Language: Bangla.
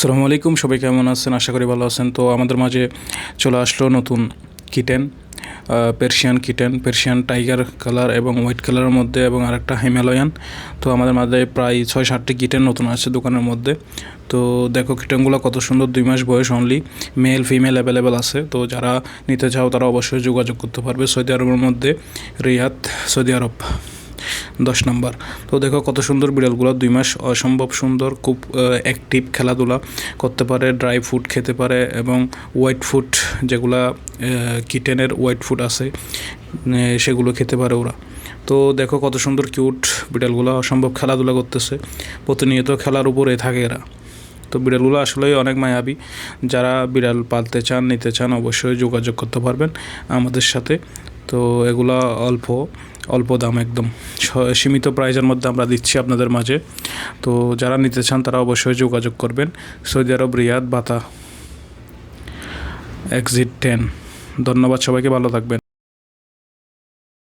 আসসালামু আলাইকুম, সবাই কেমন আছেন? আশা করি ভালো আছেন। তো আমাদের মাঝে চলে আসলো নতুন kitten Persian kitten Persian tiger colour এবং হোয়াইট কালারের মধ্যে এবং আরেকটা হিমালয়ান তো আমাদের মাঝে প্রায় ছয় সাতটি কিটেন নতুন আছে দোকানের মধ্যে। তো দেখো কিটেনগুলো কত সুন্দর, দুই মাস বয়স অনলি মেল ফিমেল অ্যাভেলেবেল আছে। তো যারা নিতে চাও তারা অবশ্যই যোগাযোগ করতে পারবে সৌদি আরবের মধ্যে, রিয়াদ, সৌদি আরব। দশ নম্বর। তো দেখো কত সুন্দর বিড়ালগুলো, দুই মাস অসম্ভব সুন্দর, খুব অ্যাক্টিভ খেলাধুলা করতে পারে ড্রাই ফুড খেতে পারে এবং হোয়াইট ফুড যেগুলা কিটেনের হোয়াইট ফুড আছে সেগুলো খেতে পারে ওরা। তো দেখো কত সুন্দর কিউট বিড়ালগুলো অসম্ভব খেলাধুলা করতেছে, প্রতিনিয়ত খেলার উপরে থাকে এরা। তো বিড়ালগুলো আসলেই অনেক মায়াবী। যারা বিড়াল পালতে চান, নিতে চান, অবশ্যই যোগাযোগ করতে পারবেন আমাদের সাথে। তো এগুলা অল্প অল্প দাম একদম। সীমিত প্রাইজের মধ্যে আমরা দিচ্ছি আপনাদের মাঝে। তো যারা নিতে চান তারা অবশ্যই যোগাযোগ করবেন। সৌদি আরব, রিয়াদ বাতা এক্সিট টেন। ধন্যবাদ সবাইকে, ভালো থাকবেন।